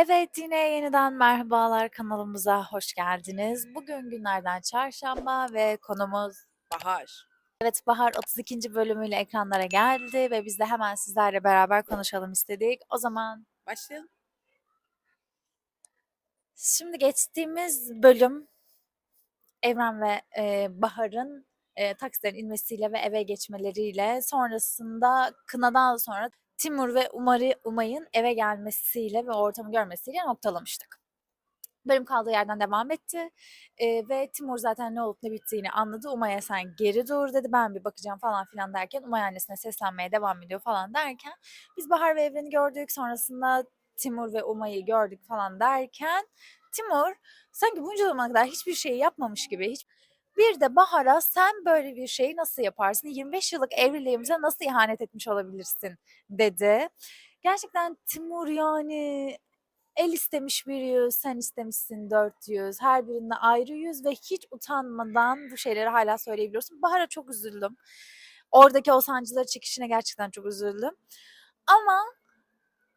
Evet, yine yeniden merhabalar kanalımıza hoş geldiniz. Bugün günlerden çarşamba ve konumuz Bahar. evet Bahar 32. bölümüyle ekranlara geldi ve biz de hemen sizlerle beraber konuşalım istedik. O zaman Başlayalım. şimdi geçtiğimiz bölüm Evren ve e, Bahar'ın e, taksiden inmesiyle ve eve geçmeleriyle sonrasında kınadan sonra Timur ve Umar'ı Umay'ın eve gelmesiyle ve ortamı görmesiyle noktalamıştık. Bölüm kaldığı yerden devam etti Eee, ve Timur zaten ne olup ne bittiğini anladı. Umay'a sen geri dur dedi. Ben bir bakacağım falan filan derken Umay annesine seslenmeye devam ediyor falan derken biz Bahar ve Evren'i gördük. Sonrasında Timur ve Umay'ı gördük falan derken Timur sanki bunca zamana kadar hiçbir şey yapmamış gibi hiç bir de Bahar'a sen böyle bir şeyi nasıl yaparsın? 25 yıllık evliliğimize nasıl ihanet etmiş olabilirsin dedi. Gerçekten Timur yani el istemiş bir yüz, sen istemişsin 400. Her birinde ayrı yüz ve hiç utanmadan bu şeyleri hala söyleyebiliyorsun. Bahar'a çok üzüldüm. Oradaki o sancıları çekişine gerçekten çok üzüldüm. Ama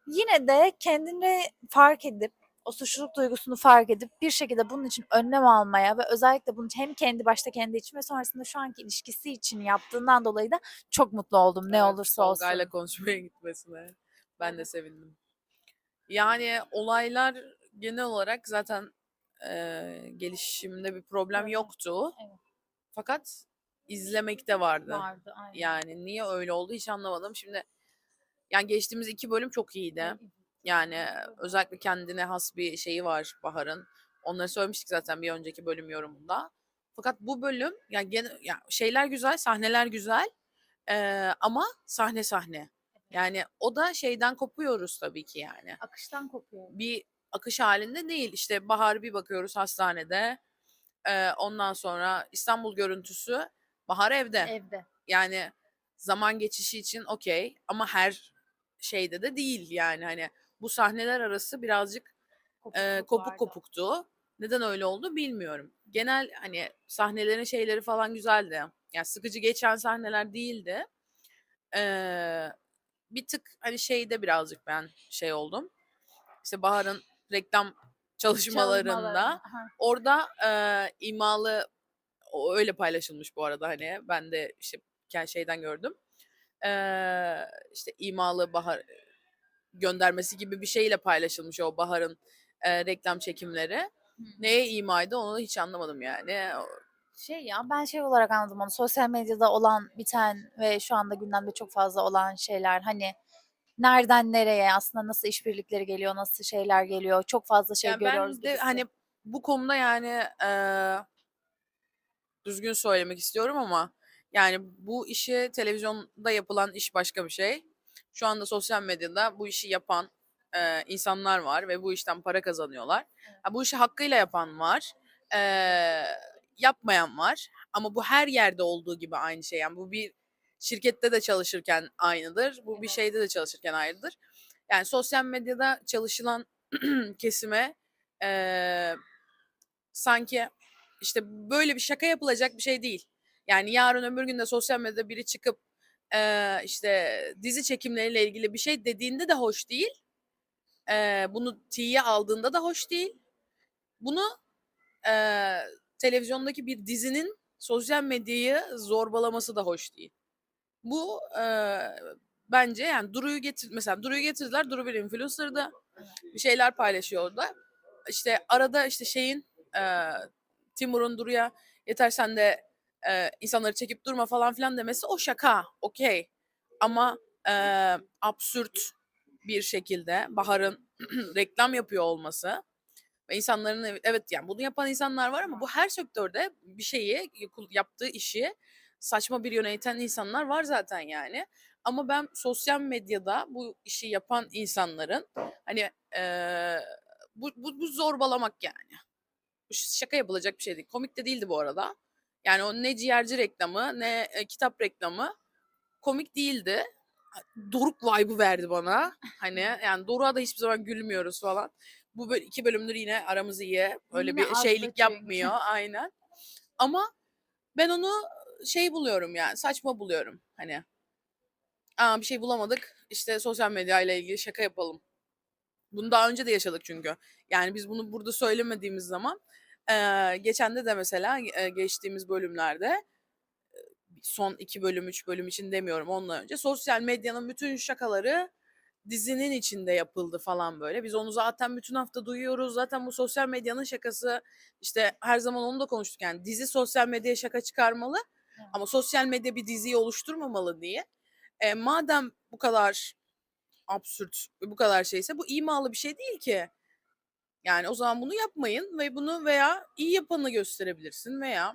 yine de kendini fark edip o suçluluk duygusunu fark edip bir şekilde bunun için önlem almaya ve özellikle bunu hem kendi başta kendi için ve sonrasında şu anki ilişkisi için yaptığından dolayı da çok mutlu oldum ne Evet, olursa olsun. Tolga'yla konuşmaya gitmesine. Ben de sevindim. Yani olaylar genel olarak zaten eee, gelişimde bir problem Evet, yoktu. evet. Fakat izlemekte vardı. Vardı aynen. Yani niye öyle oldu hiç anlamadım. Şimdi yani geçtiğimiz iki bölüm çok iyiydi. Yani özellikle kendine has bir şeyi var Bahar'ın. Onları söylemiştik zaten bir önceki bölüm yorumunda. Fakat bu bölüm yani gene ya şeyler güzel, sahneler güzel. Eee, ama sahne sahne. Yani o da şeyden kopuyoruz tabii ki yani. Akıştan kopuyor. Bir akış halinde değil. İşte Bahar bir bakıyoruz hastanede. Eee, ondan sonra İstanbul görüntüsü Bahar evde. Evde. Yani zaman geçişi için okey ama her şeyde de değil yani hani bu sahneler arası birazcık Kopukluk kopuk kopuktu. Neden öyle oldu bilmiyorum. Genel hani sahnelerin şeyleri falan güzeldi. Yani sıkıcı geçen sahneler değildi. Eee, bir tık hani şeyde birazcık ben şey oldum. İşte Bahar'ın reklam çalışmalarında. Aha. orada eee, imalı o öyle paylaşılmış bu arada hani ben de işte şeyden gördüm. Eee işte imalı Bahar göndermesi gibi bir şeyle paylaşılmış o Bahar'ın eee, reklam çekimleri. Hı. Neye imaydı onu hiç anlamadım yani. Şey ya ben şey olarak anladım onu sosyal medyada olan biten ve şu anda gündemde çok fazla olan şeyler hani nereden nereye aslında nasıl işbirlikleri geliyor nasıl şeyler geliyor çok fazla şey Yani görüyoruz ben de gibisi. hani bu konuda yani eee, düzgün söylemek istiyorum ama yani bu işi televizyonda yapılan iş başka bir şey. Şu anda sosyal medyada bu işi yapan eee, insanlar var ve bu işten para kazanıyorlar. Ha, bu işi hakkıyla yapan var, eee, yapmayan var. Ama bu her yerde olduğu gibi aynı şey. Yani bu bir şirkette de çalışırken aynıdır, bu bir şeyde de çalışırken aynıdır. Yani sosyal medyada çalışılan kesime eee, sanki işte böyle bir şaka yapılacak bir şey değil. Yani yarın öbür gün de sosyal medyada biri çıkıp eee, işte dizi çekimleriyle ilgili bir şey dediğinde de hoş değil. Eee, bunu tiye aldığında da hoş değil. Bunu eee, televizyondaki bir dizinin sosyal medyayı zorbalaması da hoş değil. Bu eee, bence yani Duru'yu getir mesela Duru'yu getirdiler. Duru bir influencer'dı. Evet. Bir şeyler paylaşıyor orada. İşte arada işte şeyin eee, Timur'un Duru'ya yeter sen de eee, insanları çekip durma falan filan demesi o şaka. Okey. Ama eee, absürt bir şekilde Bahar'ın reklam yapıyor olması ve insanların ev- evet yani bunu yapan insanlar var ama bu her sektörde bir şeyi yaptığı işi saçma bir yöneten insanlar var zaten yani. Ama ben sosyal medyada bu işi yapan insanların hani eee, bu, bu, bu zorbalamak yani. Şaka yapılacak bir şey değil. Komik de değildi bu arada. Yani o ne ciğerci reklamı ne e, kitap reklamı komik değildi. Doruk vibe'ı verdi bana. Hani yani Doruk'a da hiçbir zaman gülmüyoruz falan. Bu böyle iki bölümdür yine aramız iyi. Öyle Yine bir şeylik yapmıyor aynen. Ama ben onu şey buluyorum yani saçma buluyorum. Hani Aa, bir şey bulamadık işte sosyal medya ile ilgili şaka yapalım Bunu daha önce de yaşadık çünkü. Yani biz bunu burada söylemediğimiz zaman eee geçen de de mesela eee, geçtiğimiz bölümlerde eee, son iki bölüm, üç bölüm için demiyorum ondan önce sosyal medyanın bütün şakaları dizinin içinde yapıldı falan böyle. Biz onu zaten bütün hafta duyuyoruz. Zaten bu sosyal medyanın şakası işte her zaman onu da konuştuk yani dizi sosyal medyaya şaka çıkarmalı ama sosyal medya bir diziyi oluşturmamalı diye. E, madem bu kadar absürt ve bu kadar şeyse bu imalı bir şey değil ki. Yani o zaman bunu yapmayın ve bunu veya iyi yapanı gösterebilirsin veya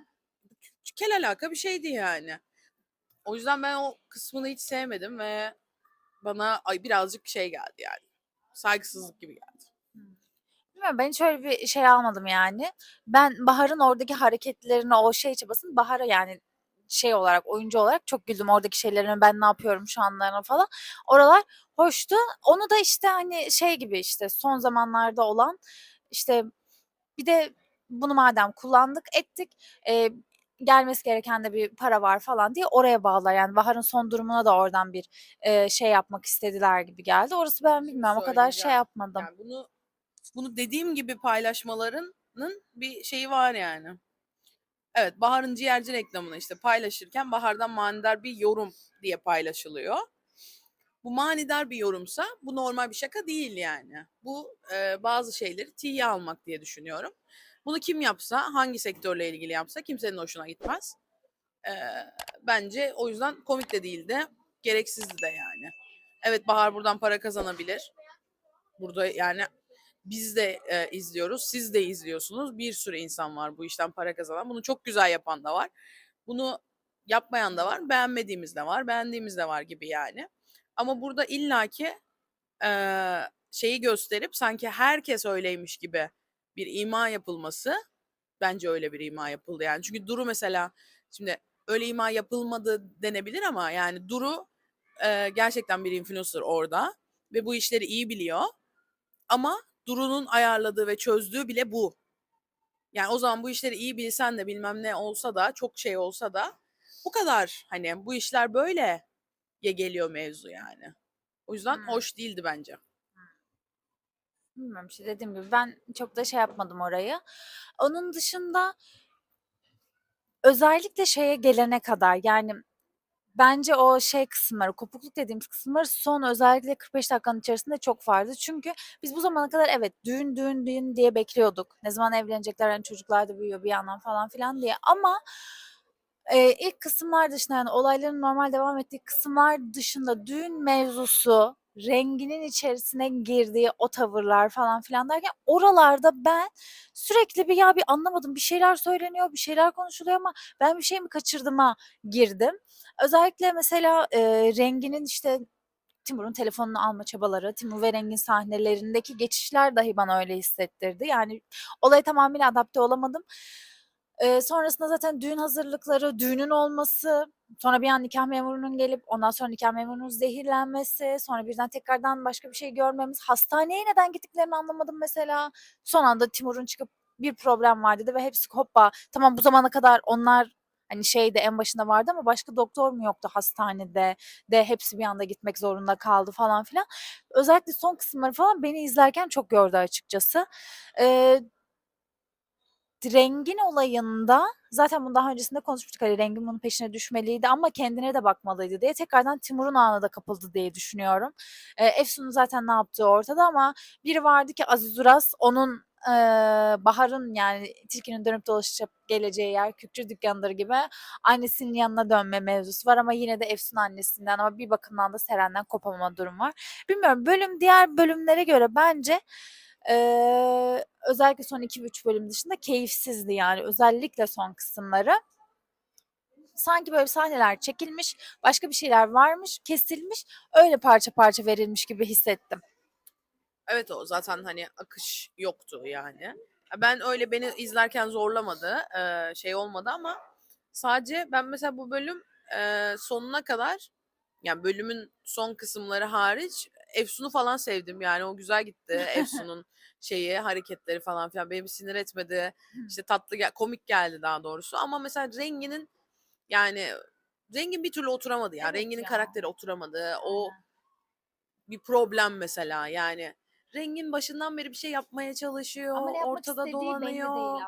kel alaka bir şeydi yani. O yüzden ben o kısmını hiç sevmedim ve bana ay birazcık şey geldi yani. Saygısızlık gibi geldi. Bilmiyorum ben hiç öyle bir şey almadım yani. Ben Bahar'ın oradaki hareketlerini, o şey çabasını Bahar'a yani şey olarak, oyuncu olarak çok güldüm. Oradaki şeylerine ben ne yapıyorum şu anlarına falan. Oralar hoştu. Onu da işte hani şey gibi işte son zamanlarda olan işte bir de bunu madem kullandık ettik e, gelmesi gereken de bir para var falan diye oraya bağlar. Yani Bahar'ın son durumuna da oradan bir e, şey yapmak istediler gibi geldi. Orası ben bilmiyorum o kadar şey yapmadım. Yani bunu bunu dediğim gibi paylaşmalarının bir şeyi var yani. Evet Bahar'ın ciğerci reklamını işte paylaşırken Bahar'dan manidar bir yorum diye paylaşılıyor. Bu manidar bir yorumsa bu normal bir şaka değil yani. Bu e, bazı şeyleri tiye almak diye düşünüyorum. Bunu kim yapsa, hangi sektörle ilgili yapsa kimsenin hoşuna gitmez. E, bence o yüzden komik de değildi, gereksizdi de yani. Evet Bahar buradan para kazanabilir. Burada yani biz de e, izliyoruz, siz de izliyorsunuz. Bir sürü insan var bu işten para kazanan. Bunu çok güzel yapan da var. Bunu yapmayan da var, beğenmediğimiz de var, beğendiğimiz de var gibi yani. Ama burada illaki e, şeyi gösterip sanki herkes öyleymiş gibi bir ima yapılması bence öyle bir ima yapıldı yani. Çünkü Duru mesela şimdi öyle ima yapılmadı denebilir ama yani Duru e, gerçekten bir influencer orada ve bu işleri iyi biliyor. Ama Duru'nun ayarladığı ve çözdüğü bile bu. Yani o zaman bu işleri iyi bilsen de bilmem ne olsa da çok şey olsa da bu kadar hani bu işler böyle ye geliyor mevzu yani. O yüzden Hmm. hoş değildi bence. Bilmiyorum işte dediğim gibi ben çok da şey yapmadım orayı. Onun dışında özellikle şeye gelene kadar yani bence o şey kısımları, kopukluk dediğimiz kısımları son özellikle 45 dakikanın içerisinde çok vardı. Çünkü biz bu zamana kadar evet düğün düğün düğün diye bekliyorduk. Ne zaman evlenecekler hani çocuklar da büyüyor bir yandan falan filan diye ama e, ilk kısımlar dışında yani olayların normal devam ettiği kısımlar dışında düğün mevzusu renginin içerisine girdiği o tavırlar falan filan derken oralarda ben sürekli bir ya bir anlamadım bir şeyler söyleniyor bir şeyler konuşuluyor ama ben bir şey mi kaçırdım'a girdim. Özellikle mesela e, renginin işte Timur'un telefonunu alma çabaları, Timur ve Rengin sahnelerindeki geçişler dahi bana öyle hissettirdi. Yani olaya tamamıyla adapte olamadım. Eee, sonrasında zaten düğün hazırlıkları, düğünün olması, sonra bir an nikah memurunun gelip ondan sonra nikah memurunun zehirlenmesi, sonra birden tekrardan başka bir şey görmemiz, hastaneye neden gittiklerini anlamadım mesela. Son anda Timur'un çıkıp bir problem var dedi ve hepsi hoppa tamam bu zamana kadar onlar hani şeyde en başında vardı ama başka doktor mu yoktu hastanede de hepsi bir anda gitmek zorunda kaldı falan filan. Özellikle son kısımları falan beni izlerken çok gördü açıkçası. Eee Rengin olayında zaten bunu daha öncesinde konuşmuştuk. Hani Rengin bunun peşine düşmeliydi ama kendine de bakmalıydı diye tekrardan Timur'un ağına da kapıldı diye düşünüyorum. Eee, Efsun'un zaten ne yaptığı ortada ama biri vardı ki Aziz Uras onun eee, Bahar'ın yani Tilki'nin dönüp dolaşıp geleceği yer Kükçü dükkanları gibi annesinin yanına dönme mevzusu var ama yine de Efsun annesinden ama bir bakımdan da Seren'den kopamama durum var. Bilmiyorum bölüm diğer bölümlere göre bence Özellikle son 2-3 bölüm dışında keyifsizdi yani özellikle son kısımları. Sanki böyle sahneler çekilmiş, başka bir şeyler varmış, kesilmiş, öyle parça parça verilmiş gibi hissettim. Evet o zaten hani akış yoktu yani. Ben öyle beni izlerken zorlamadı, şey olmadı ama sadece ben mesela bu bölüm sonuna kadar yani bölümün son kısımları hariç Efsun'u falan sevdim yani o güzel gitti. Efsun'un şeyi hareketleri falan filan beni bir sinir etmedi. İşte tatlı gel- komik geldi daha doğrusu ama mesela Rengi'nin yani Rengin bir türlü oturamadı ya. Evet Rengin'in ya. karakteri oturamadı. O Aynen. bir problem mesela yani Rengin başından beri bir şey yapmaya çalışıyor. Ama ne yapmak ortada istediği belli dolanıyor. değil.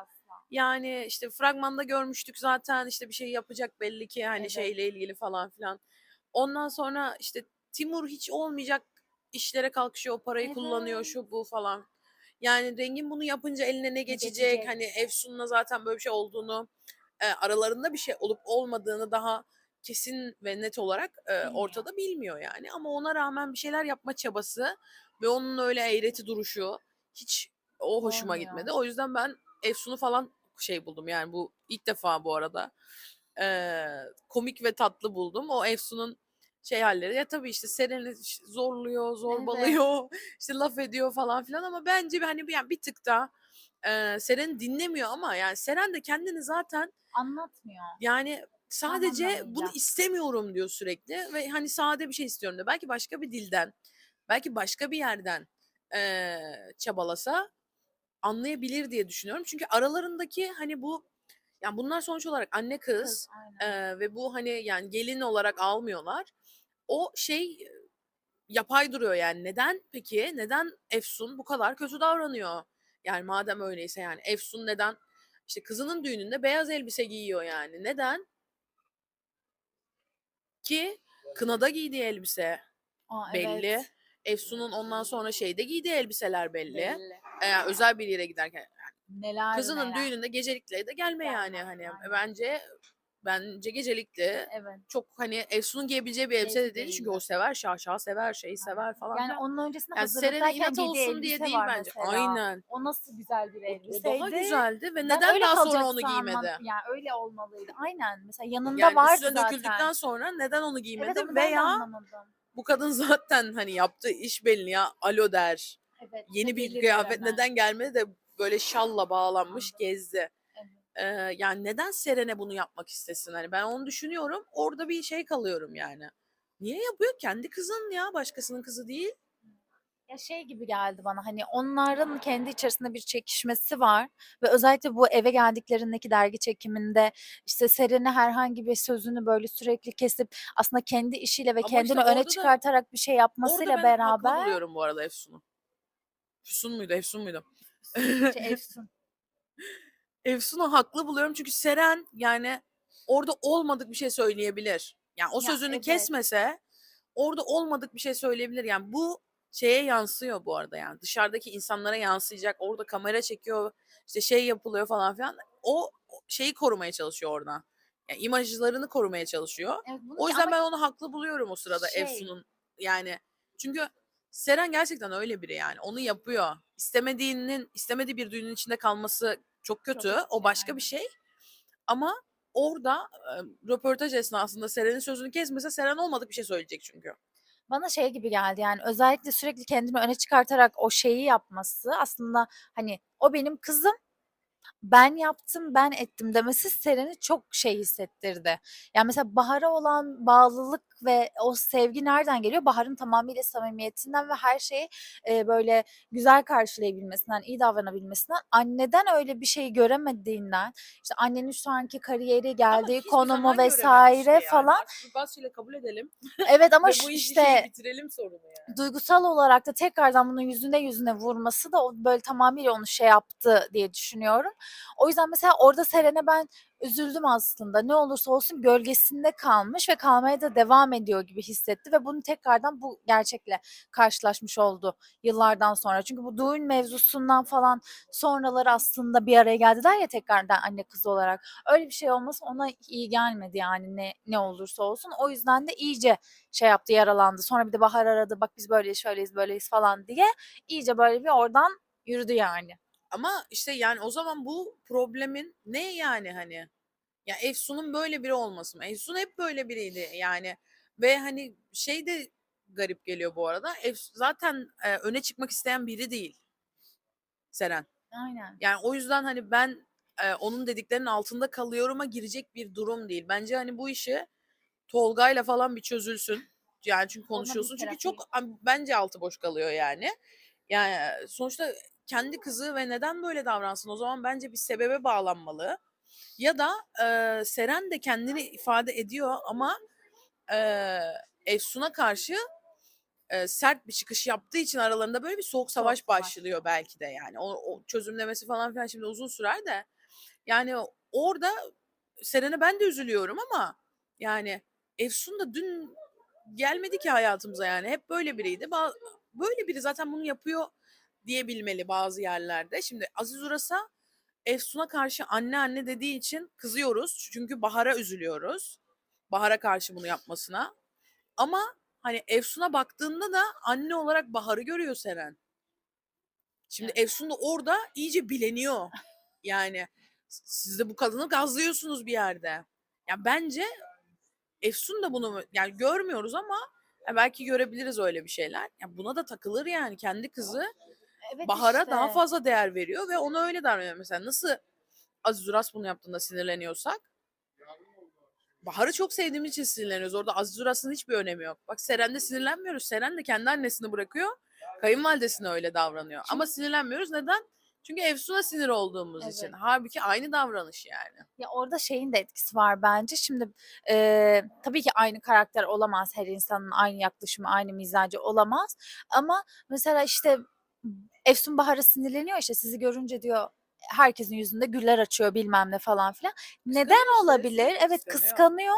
Yani işte fragmanda görmüştük zaten işte bir şey yapacak belli ki hani Evet. şeyle ilgili falan filan. Ondan sonra işte Timur hiç olmayacak işlere kalkışıyor, o parayı kullanıyor Evet. şu bu falan. Yani Rengin bunu yapınca eline ne geçecek? geçecek? Hani Efsun'la zaten böyle bir şey olduğunu, e, aralarında bir şey olup olmadığını daha kesin ve net olarak e, Bilmiyor. ortada bilmiyor yani. Ama ona rağmen bir şeyler yapma çabası ve onun öyle eğreti duruşu hiç o hoşuma Olmuyor. gitmedi. O yüzden ben Efsun'u falan şey buldum yani bu ilk defa bu arada eee, komik ve tatlı buldum. O Efsun'un şey halleri ya tabii işte Seren'i zorluyor, zorbalıyor, işte laf ediyor falan filan ama bence hani bir, yani bir tık da eee Seren dinlemiyor ama yani Seren de kendini zaten Anlatmıyor. yani sadece bunu istemiyorum diyor sürekli ve hani sade bir şey istiyorum diyor. Belki başka bir dilden, belki başka bir yerden eee, çabalasa anlayabilir diye düşünüyorum. Çünkü aralarındaki hani bu yani bunlar sonuç olarak anne kız, Kız, eee, ve bu hani yani gelin olarak almıyorlar. O şey yapay duruyor yani. Neden peki? Neden Efsun bu kadar kötü davranıyor? Yani madem öyleyse yani Efsun neden işte kızının düğününde beyaz elbise giyiyor yani. Neden? Ki kınada giydiği elbise Aa, belli. evet. Efsun'un ondan sonra şeyde giydiği elbiseler belli. Belli. Eğer özel bir yere giderken Neler kızının neler. düğününde gecelikle de gelme yani Gelmez, hani aynen. bence bence gecelikli Evet. çok hani Efsun'un giyebileceği bir elbise de değil çünkü o sever şaşa sever şeyi sever falan. Yani onun öncesinde Yani hazırlıktayken inat olsun diye değil bence. mesela. Aynen. O nasıl güzel bir O, o elbiseydi. daha güzeldi ve Ben neden daha sonra onu giymedi? anlam- yani öyle olmalıydı. Aynen. Mesela yanında Yani vardı zaten. döküldükten sonra neden onu Evet giymedi de veya bu kadın zaten hani yaptığı iş belli ya alo der. Evet. Yeni bir kıyafet hemen. neden gelmedi de böyle şalla bağlanmış Anladım. gezdi. Ee, yani neden Seren'e bunu yapmak istesin? Hani ben onu düşünüyorum. Orada bir şey kalıyorum yani. Niye yapıyor? Kendi kızın ya. Başkasının kızı değil. Ya şey gibi geldi bana hani onların kendi içerisinde bir çekişmesi var ve özellikle bu eve geldiklerindeki dergi çekiminde işte Seren'e herhangi bir sözünü böyle sürekli kesip aslında kendi işiyle ve Ama işte kendini öne orada da çıkartarak bir şey orada yapmasıyla ben haklı beraber buluyorum bu arada Efsun'u. Füsun muydu? Efsun muydu? şey, Efsun. Efsun'u haklı buluyorum çünkü Seren yani orada olmadık bir şey söyleyebilir. Yani o Ya sözünü evet. kesmese orada olmadık bir şey söyleyebilir. Yani bu şeye yansıyor bu arada yani dışarıdaki insanlara yansıyacak. Orada kamera çekiyor işte şey yapılıyor falan filan. O şeyi korumaya çalışıyor orada. Yani imajlarını korumaya çalışıyor. Evet bunu O ki yüzden ama ben onu haklı buluyorum o sırada şey Efsun'un yani. Çünkü Seren gerçekten öyle biri yani. Onu yapıyor. İstemediğinin, istemediği bir düğünün içinde kalması çok çok kötü. kötü O başka bir şey. Ama orada röportaj esnasında Seren'in sözünü kesmese Seren olmadık bir şey söyleyecek çünkü. Bana şey gibi geldi yani özellikle sürekli kendini öne çıkartarak o şeyi yapması aslında hani o benim kızım ben yaptım, ben ettim demesi Seren'i çok şey hissettirdi. Yani mesela Bahar'a olan bağlılık ve o sevgi nereden geliyor? Bahar'ın tamamıyla samimiyetinden ve her şeyi e, böyle güzel karşılayabilmesinden, iyi davranabilmesinden. Anneden öyle bir şey göremediğinden, işte annenin şu anki kariyeri, geldiği konumu vesaire yani. falan. Artık Basri'yle kabul edelim Evet ama bu işte şeyi bitirelim sorunu yani. duygusal olarak da tekrardan bunun yüzüne yüzüne vurması da o böyle tamamıyla onu şey yaptı diye düşünüyorum. O yüzden mesela orada Seren'e ben üzüldüm aslında. Ne olursa olsun gölgesinde kalmış ve kalmaya da devam ediyor gibi hissetti ve bunu tekrardan bu gerçekle karşılaşmış oldu yıllardan sonra. Çünkü bu düğün mevzusundan falan sonraları aslında bir araya geldiler ya tekrardan anne kız olarak. Öyle bir şey olması ona iyi gelmedi yani ne ne olursa olsun. O yüzden de iyice şey yaptı, yaralandı. Sonra bir de Bahar aradı. Bak biz böyleyiz, şöyleyiz, böyleyiz falan diye. iyice böyle bir oradan yürüdü yani. Ama işte yani o zaman bu problemin ne yani hani? Ya Efsun'un böyle biri olması mı? Efsun hep böyle biriydi yani. Ve hani şey de garip geliyor bu arada. Efsun zaten e, öne çıkmak isteyen biri değil Seren. Aynen. Yani o yüzden hani ben e, onun dediklerinin altında kalıyorum'a girecek bir durum değil. Bence hani bu işi Tolga'yla falan bir çözülsün. Yani çünkü konuşuyorsun. Çünkü çok bence altı boş kalıyor yani. Yani sonuçta kendi kızı ve neden böyle davransın? O zaman bence bir sebebe bağlanmalı. Ya da e, Seren de kendini ifade ediyor ama e, Efsun'a karşı e, sert bir çıkış yaptığı için aralarında böyle bir soğuk savaş Soğuk savaş. başlıyor belki de yani. O, o çözümlemesi falan filan şimdi uzun sürer de. Yani orada Seren'e ben de üzülüyorum ama yani Efsun da dün gelmedi ki hayatımıza yani. Hep böyle biriydi. Böyle biri zaten bunu yapıyor diyebilmeli bazı yerlerde. Şimdi Aziz Uras'a Efsun'a karşı anne anne dediği için kızıyoruz. Çünkü Bahar'a üzülüyoruz. Bahar'a karşı bunu yapmasına. Ama hani Efsun'a baktığında da anne olarak Bahar'ı görüyor Seren. Şimdi Efsun da orada iyice bileniyor. Yani siz de bu kadını gazlıyorsunuz bir yerde. Ya bence Efsun da bunu yani görmüyoruz ama ya belki görebiliriz öyle bir şeyler. Ya buna da takılır yani kendi kızı Evet Bahar'a işte. daha fazla değer veriyor ve ona öyle davranıyor. Mesela nasıl Aziz Uras bunu yaptığında sinirleniyorsak Bahar'ı çok sevdiğimiz için sinirleniyoruz. Orada Aziz Uras'ın hiçbir önemi yok. Bak Seren'de sinirlenmiyoruz. Seren de kendi annesini bırakıyor. Kayınvalidesine öyle davranıyor. Ama sinirlenmiyoruz. Neden? Çünkü Efsun'a sinir olduğumuz için. Evet. Halbuki aynı davranış yani. Ya orada şeyin de etkisi var bence. Şimdi eee, tabii ki aynı karakter olamaz. Her insanın aynı yaklaşımı, aynı mizacı olamaz. Ama mesela işte Efsun Bahar'a sinirleniyor işte sizi görünce diyor herkesin yüzünde güller açıyor bilmem ne falan filan. Neden Kıskanıyor işte, olabilir? Evet kıskanıyor. kıskanıyor.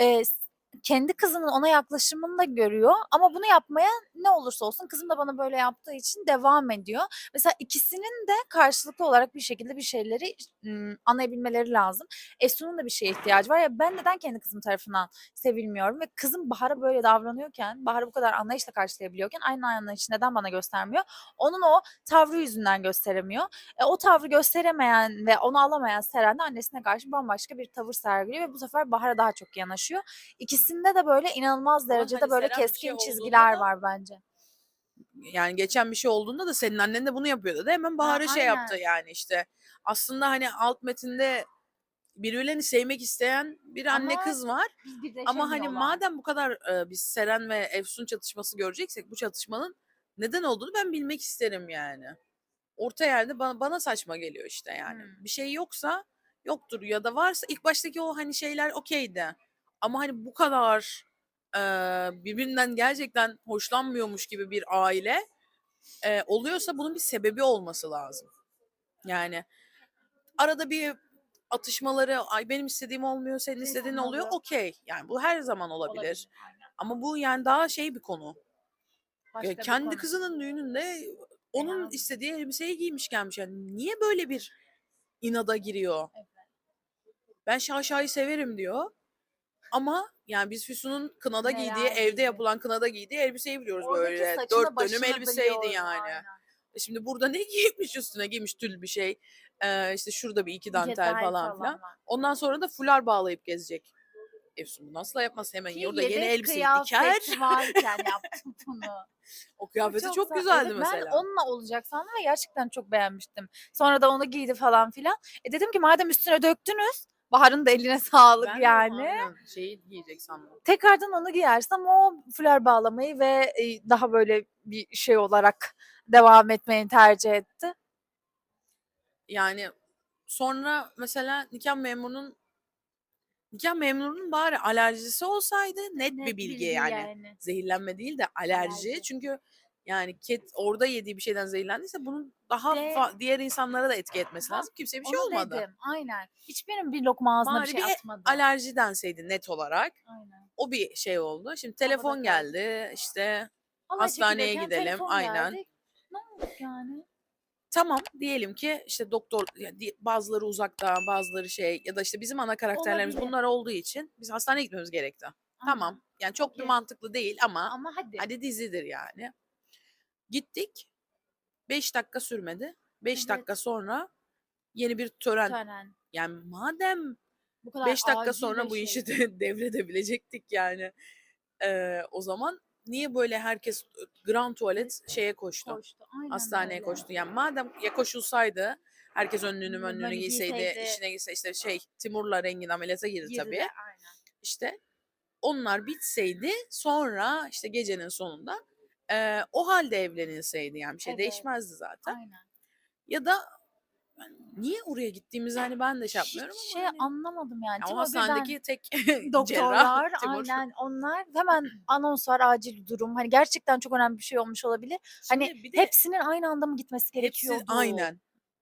Eee, s- kendi kızının ona yaklaşımını da görüyor ama bunu yapmaya ne olursa olsun kızım da bana böyle yaptığı için devam ediyor. Mesela ikisinin de karşılıklı olarak bir şekilde bir şeyleri ım, anlayabilmeleri lazım. Efsun'un da bir şeye ihtiyacı var. Ya ben neden kendi kızım tarafından sevilmiyorum ve kızım Bahar'a böyle davranıyorken, Bahar'ı bu kadar anlayışla karşılayabiliyorken aynı anlayışı neden bana göstermiyor? Onun o tavrı yüzünden gösteremiyor. E, o tavrı gösteremeyen ve onu alamayan Seren de annesine karşı bambaşka bir tavır sergiliyor ve bu sefer Bahar'a daha çok yanaşıyor. İkisinde de böyle inanılmaz derecede hani böyle Seren bir keskin şey olduğunda çizgiler da- var bence. Yani geçen bir şey olduğunda da senin annen de bunu yapıyordu da hemen Bahar'a şey yaptı aynen. yani işte. Aslında hani alt metinde birbirlerini sevmek isteyen bir anne Ama kız var. Ama hani madem bu kadar e, biz Seren ve Efsun çatışması göreceksek bu çatışmanın neden olduğunu ben bilmek isterim yani. Orta yerde bana, bana saçma geliyor işte yani. Hmm. Bir şey yoksa yoktur ya da varsa ilk baştaki o hani şeyler okeydi. Ama hani bu kadar e, birbirinden gerçekten hoşlanmıyormuş gibi bir aile e, oluyorsa bunun bir sebebi olması lazım. Yani arada bir atışmaları ay benim istediğim olmuyor senin istediğin oluyor okey. Yani bu her zaman olabilir. olabilir. Ama bu yani daha şey bir konu. Başka bir kendi konu. kızının düğününde onun Yani. istediği elbiseyi giymiş gelmiş. Yani niye böyle bir inada giriyor? Evet. Ben şaşayı severim diyor. Ama yani biz Füsun'un kınada Neler giydiği, evde giydi. yapılan kınada giydiği elbiseyi biliyoruz Oradaki böyle. saçını Dört dönüm başını elbiseydi biliyoruz, yani. aynen. E Şimdi burada ne giymiş üstüne? Giymiş tül bir şey. Ee, işte şurada bir iki dantel Dantel falan filan. var. Ondan sonra da fular bağlayıp gezecek. Efsun bunu asla yapmaz. Hemen Ki orada yeni yedek elbiseyi diker. kıyafeti varken yaptım bunu. O kıyafeti çok, çok sa- güzeldi evet, mesela. Ben onunla olacak sandım ve gerçekten çok beğenmiştim. Sonra da onu giydi falan filan. E dedim ki madem üstüne döktünüz Bahar'ın da eline sağlık Ben yani. aynen şeyi giyecek sandım. Tekrardan onu giyersin ama o flör bağlamayı ve e, daha böyle bir şey olarak devam etmeyi tercih etti. Yani sonra mesela nikah memurunun nikah memurunun bari alerjisi olsaydı net, bir bilgi, yani. Zehirlenme değil de alerji. Alerji. Çünkü yani ket orada yediği bir şeyden zehirlendiyse bunun daha De- fa- diğer insanlara da etki etmesi lazım. Kimseye bir şey olmadı. dedim aynen. Hiçbirinin bir lokma ağzına Bari bir şey bir atmadı. Alerji denseydi net olarak. Aynen. O bir şey oldu. Şimdi telefon kaldı. geldi. işte Halay Hastaneye gidelim, aynen. geldi. Ne oldu yani? tamam diyelim ki işte doktor bazıları uzakta bazıları şey ya da işte bizim ana karakterlerimiz Olabilir. bunlar olduğu için biz hastaneye gitmemiz gerekti. Tamam. Aynen. Yani çok Okey. mantıklı değil ama Ama hadi. hadi dizidir yani. Gittik. 5 dakika sürmedi. 5 Evet. dakika sonra yeni bir tören. Tören. Yani madem Bu kadar 5 dakika acil sonra bir bu şey. işi de devredebilecektik yani. Ee, o zaman niye böyle herkes grand tuvalet şeye koştu? koştu. Aynen Hastaneye öyle. koştu. Yani madem ya koşulsaydı herkes önlüğünü Önlüğünü önlüğünü giyseydi, giyseydi. işine gitse işte şey Timur'la Rengin ameliyata girdi, Girdi tabii. Aynen. İşte onlar bitseydi sonra işte gecenin sonunda e, o halde evlenilseydi yani bir şey Evet. değişmezdi zaten. Aynen. Ya da Yani niye oraya gittiğimizi hani ben de şey yapmıyorum Hiç ama şey hani, anlamadım yani. Timur hastanedeki tek cerrah doktorlar Timur. aynen onlar hemen anons var acil durum. Hani gerçekten çok önemli bir şey olmuş olabilir. Hani Şimdi de hepsinin aynı anda mı gitmesi hepsi gerekiyordu? aynen.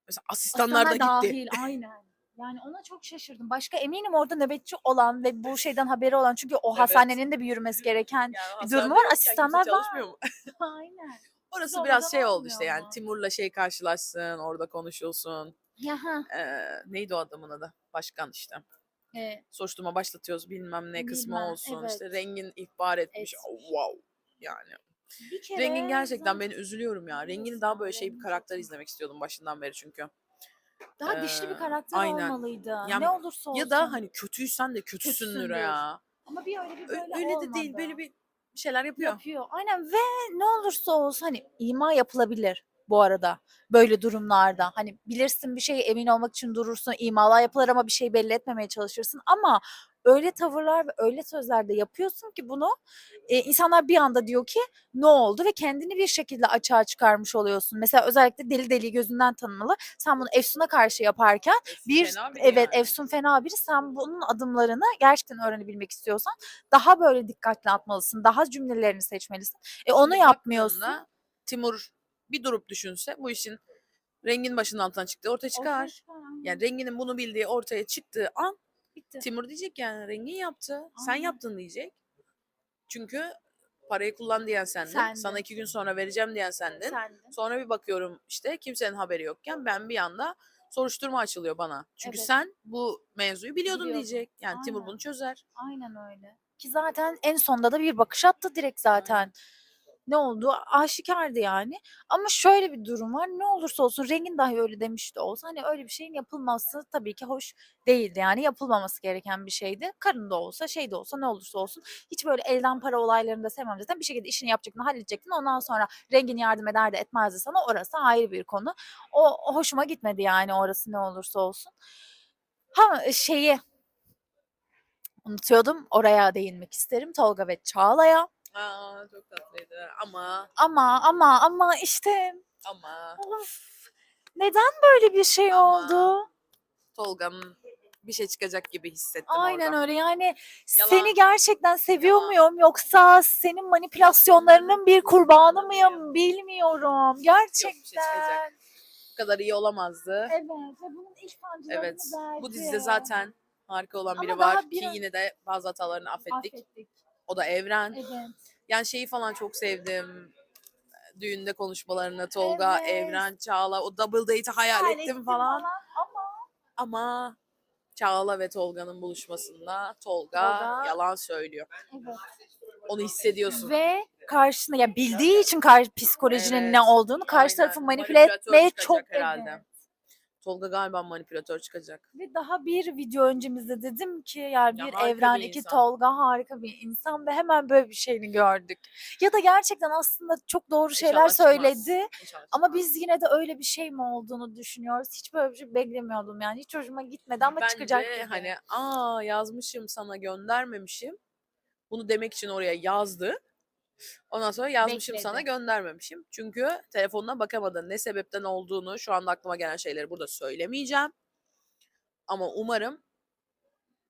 Mesela asistanlar da Asistanlar gitti. dahil aynen. Yani ona çok şaşırdım. Başka eminim orada nöbetçi olan ve bu şeyden haberi olan çünkü o Evet. hastanenin de bir yürümesi gereken bir durumu var. Asistanlar var. çalışmıyor mu? Aynen. Orası Biz biraz şey oldu işte olmuyor yani ama. Timur'la şey karşılaşsın, orada konuşulsun. Yaha. Ee, neydi o adamın adı? Başkan işte. E, Soruşturma başlatıyoruz bilmem ne kısmı Bilmem, olsun. evet. İşte rengin ihbar etmiş. Et. Oh, wow. Yani. bir kere Rengin gerçekten beni üzülüyorum ya. Rengin daha böyle şey bir karakter izlemek istiyordum başından beri çünkü. Daha güçlü bir karakter aynen. olmalıydı. Ya- ne olursa olsun. Ya da hani kötüysen de kötüsündür Kötüsündür. ya. ama bir öyle bir böyle Öyle olmadı. de değil böyle bir bir şeyler yapıyor. yapıyor. Aynen ve ne olursa olsun hani ima yapılabilir bu arada böyle durumlarda. Hani bilirsin bir şeye emin olmak için durursun, imalar yapılır ama bir şey belli etmemeye çalışırsın ama öyle tavırlar ve öyle sözler de yapıyorsun ki bunu e, insanlar bir anda diyor ki ne oldu ve kendini bir şekilde açığa çıkarmış oluyorsun. Mesela özellikle deli deli gözünden tanımalı. Sen bunu Efsun'a karşı yaparken Efsun bir evet yani. Efsun fena biri. Sen bunun adımlarını gerçekten öğrenebilmek istiyorsan daha böyle dikkatli atmalısın. Daha cümlelerini seçmelisin. E onu Şimdi yapmıyorsun. Timur bir durup düşünse bu işin rengin başının altından çıktığı ortaya çıkar. Yani renginin bunu bildiği ortaya çıktığı an bitti. Timur diyecek yani rengin yaptı. Sen Aynen. yaptın diyecek. Çünkü parayı kullan diyen sendin. Sendin. Sana iki gün sonra vereceğim diyen sendin. Sendin. Sonra bir bakıyorum işte kimsenin haberi yokken ben bir anda soruşturma açılıyor bana. Çünkü Evet. sen bu mevzuyu biliyordun Biliyordum. diyecek. Yani Timur Aynen. bunu çözer. Aynen öyle. Ki zaten en sonda da bir bakış attı direkt zaten. Ne oldu? Aşikardı yani. Ama şöyle bir durum var. Ne olursa olsun rengin dahi öyle demiş de olsa hani öyle bir şeyin yapılması tabii ki hoş değildi. Yani yapılmaması gereken bir şeydi. Karın da olsa şey de olsa ne olursa olsun. Hiç böyle elden para olaylarını da sevmem zaten. Bir şekilde işini yapacaktın, halledecektin. Ondan sonra rengin yardım eder de etmezdi sana. Orası ayrı bir konu. O, hoşuma gitmedi yani orası ne olursa olsun. Ha şeyi unutuyordum. Oraya değinmek isterim. Tolga ve Çağla'ya. Aa çok tatlıydı ama Ama ama ama işte ama of, neden böyle bir şey Ama oldu? Tolga'nın bir şey çıkacak gibi hissettim Aynen orada. öyle yani Yalan. seni gerçekten seviyor Yalan. muyum yoksa senin manipülasyonlarının bir kurbanı mıyım bilmiyorum. Gerçekten. çıkacak. Bu kadar iyi olamazdı. Evet ve bunun ilk sancılarını Evet. Bu verdi. dizide zaten harika olan biri Ama daha var ki an- yine de bazı hatalarını affettik. Affettik. O da Evren. Evet. Yani şeyi falan çok sevdim. Düğünde konuşmalarını Tolga, Evet. Evren, Çağla o double date'i hayal Hayal ettim falan. ama Ama Çağla ve Tolga'nın buluşmasında Tolga, Tolga- yalan söylüyor. evet. Onu hissediyorsun. Ve karşısında ya bildiği için karşı psikolojinin ne Evet, olduğunu karşı aynen. tarafı manipüle Manipülatör etmeye çıkacak çok herhalde. Tolga galiba manipülatör çıkacak. Ve daha bir video öncemizde dedim ki yani Ya bir harika Evren, bir iki insan. Tolga harika bir insan ve hemen böyle bir şeyini gördük. Ya da gerçekten aslında çok doğru şeyler İnşallah çıkmaz. söyledi. İnşallah Ama çıkmaz. biz yine de öyle bir şey mi olduğunu düşünüyoruz. Hiç böyle bir şey beklemiyordum yani. Hiç hoşuma gitmedi ama Bence çıkacak gibi. hani aa yazmışım sana göndermemişim. Bunu demek için oraya yazdı. Ondan sonra yazmışım sana Bekledi. göndermemişim. Çünkü telefonuna bakamadın. Ne sebepten olduğunu şu anda aklıma gelen şeyleri burada söylemeyeceğim. Ama umarım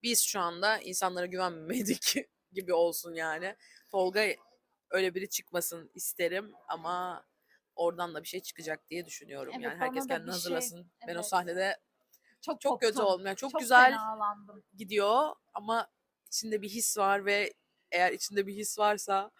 biz şu anda insanlara güvenmedik gibi olsun yani. Tolga öyle biri çıkmasın isterim ama oradan da bir şey çıkacak diye düşünüyorum. Evet, yani herkes kendini şey- hazırlasın. Ben o evet. sahnede çok çok kötü oldum. Yani çok, Çok güzel gidiyor ama içinde bir his var ve eğer içinde bir his varsa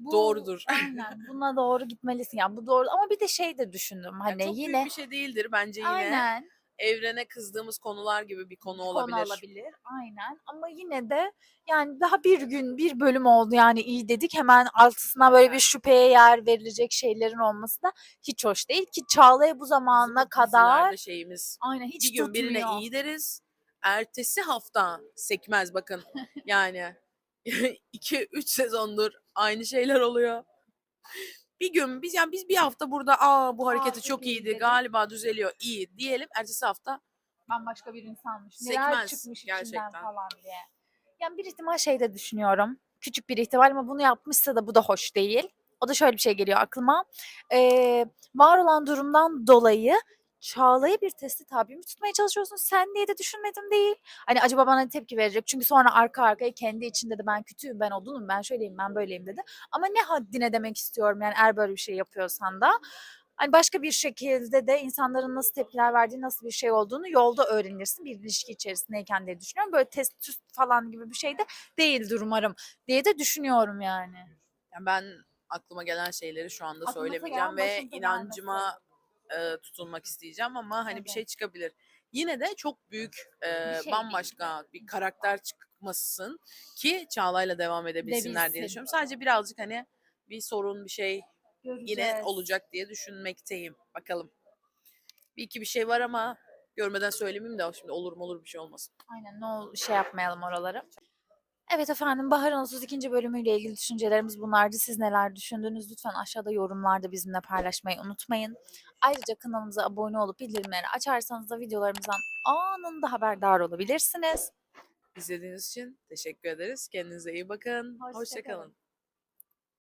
Bu- doğrudur. Aynen. Buna doğru gitmelisin. Yani bu doğru. Ama bir de şey de düşündüm. Yani Hani çok yine büyük bir şey değildir bence yine. aynen. Evrene kızdığımız konular gibi bir konu olabilir. Konu olabilir. Aynen. Ama yine de yani daha bir gün bir bölüm oldu yani iyi dedik. Hemen altısına böyle bir şüpheye yer verilecek şeylerin olması da hiç hoş değil ki Çağla'ya bu Bizim de kadar şeyimiz aynen hiç bir gün birine tutmuyor. iyi deriz. Ertesi hafta sekmez bakın. Yani 2-3 sezondur aynı şeyler oluyor. Bir gün biz yani biz bir hafta burada aa bu hareketi çok çok iyi iyiydi dedik. galiba düzeliyor iyi diyelim. Ertesi hafta bambaşka bir insanmış. Neler Sekmez çıkmış içinden gerçekten. falan diye. Yani bir ihtimal şey de düşünüyorum. Küçük bir ihtimal ama bunu yapmışsa da bu da hoş değil. O da şöyle bir şey geliyor aklıma. Ee, var olan durumdan dolayı Çağla'yı bir testi tabi mi tutmaya çalışıyorsun? Sen diye de düşünmedim değil. Hani acaba bana tepki verecek. Çünkü sonra arka arkaya kendi içinde de ben kötüyüm, ben odunum, ben şöyleyim, ben böyleyim dedi. Ama ne haddine demek istiyorum yani eğer böyle bir şey yapıyorsan da. Hani başka bir şekilde de insanların nasıl tepkiler verdiği, nasıl bir şey olduğunu yolda öğrenirsin. Bir ilişki içerisindeyken diye düşünüyorum. Böyle test tüst falan gibi bir şey de değildir umarım diye de düşünüyorum yani. Yani ben aklıma gelen şeyleri şu anda Aklınıza söylemeyeceğim gelen, ve başınıza inancıma e, tutunmak isteyeceğim ama hani bir Evet. şey çıkabilir. Yine de çok büyük e, Bir şey bambaşka bir karakter çıkmasın ki Çağla'yla devam edebilsinler diye Debilsin. düşünüyorum. Sadece birazcık hani bir sorun bir şey yine Göreceğiz. olacak diye düşünmekteyim. Bakalım. Bir iki bir şey var ama görmeden söylemeyeyim de şimdi olur mu olur bir şey olmasın. Aynen ne ol şey yapmayalım oraları. Evet efendim Bahar'ın 32. bölümüyle ilgili düşüncelerimiz bunlardı. Siz neler düşündünüz? Lütfen aşağıda yorumlarda bizimle paylaşmayı unutmayın. Ayrıca kanalımıza abone olup bildirimleri açarsanız da videolarımızdan anında haberdar olabilirsiniz. İzlediğiniz için teşekkür ederiz. Kendinize iyi bakın. Hoşça Hoşçakalın. kalın.